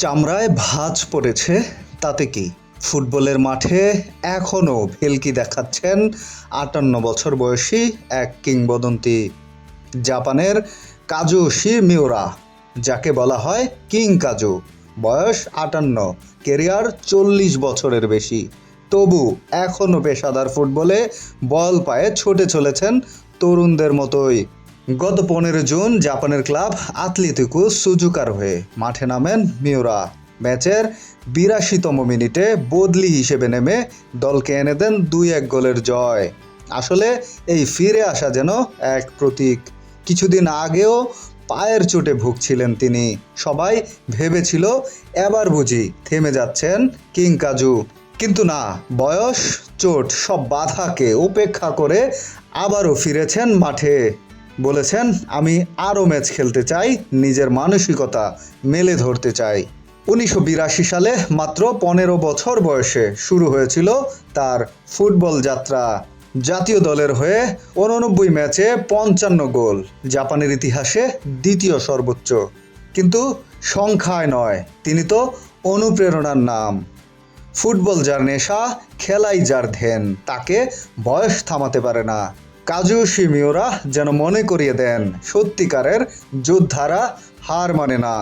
চামড়ায় ভাঁজ পড়েছে, তাতে কি? ফুটবলের মাঠে এখনও ভেলকি দেখাচ্ছেন আটান্ন বছর বয়সী এক কিংবদন্তি। জাপানের কাজুশি মিওরা যাকে বলা হয় কিং কাজু, বয়স আটান্ন কেরিয়ার চল্লিশ বছরের বেশি। তবু এখনও পেশাদার ফুটবলে বল পায়ে ছুটে চলেছেন তরুণদের মতোই। গত পনেরো জুন জাপানের ক্লাব আতলেতিকো সুজুকার হয়ে মাঠে নামেন মিওরা ম্যাচের বিরাশিতম মিনিটে বদলি হিসেবে নেমে দলকে এনে দেন দুই এক গোলের জয়। আসলে এই ফিরে আসা যেন এক প্রতীক। কিছুদিন আগেও পায়ের চোটে ভুগছিলেন তিনি। সবাই ভেবেছিল এবার বুঝি থেমে যাচ্ছেন কিং কাজু। কিন্তু না, বয়স, চোট সব বাধাকে উপেক্ষা করে আবারও ফিরেছেন মাঠে। বলেছেন, আমি আরও ম্যাচ খেলতে চাই, নিজের মানসিকতা মেলে ধরতে চাই। উনিশশো বিরাশি সালে মাত্র পনেরো বছর বয়সে শুরু হয়েছিল তার ফুটবল যাত্রা। জাতীয় দলের হয়ে উননব্বই ম্যাচে পঞ্চান্ন গোল, জাপানের ইতিহাসে দ্বিতীয় সর্বোচ্চ। কিন্তু সংখ্যায় নয়, তিনি তো অনুপ্রেরণার নাম। ফুটবল যার নেশা, খেলাই যার ধ্যান, তাকে বয়স থামাতে পারে না। কাজু শিমিওরা যেন মনে করিয়ে দেন সত্যিকারের যোদ্ধারা হার মানে না।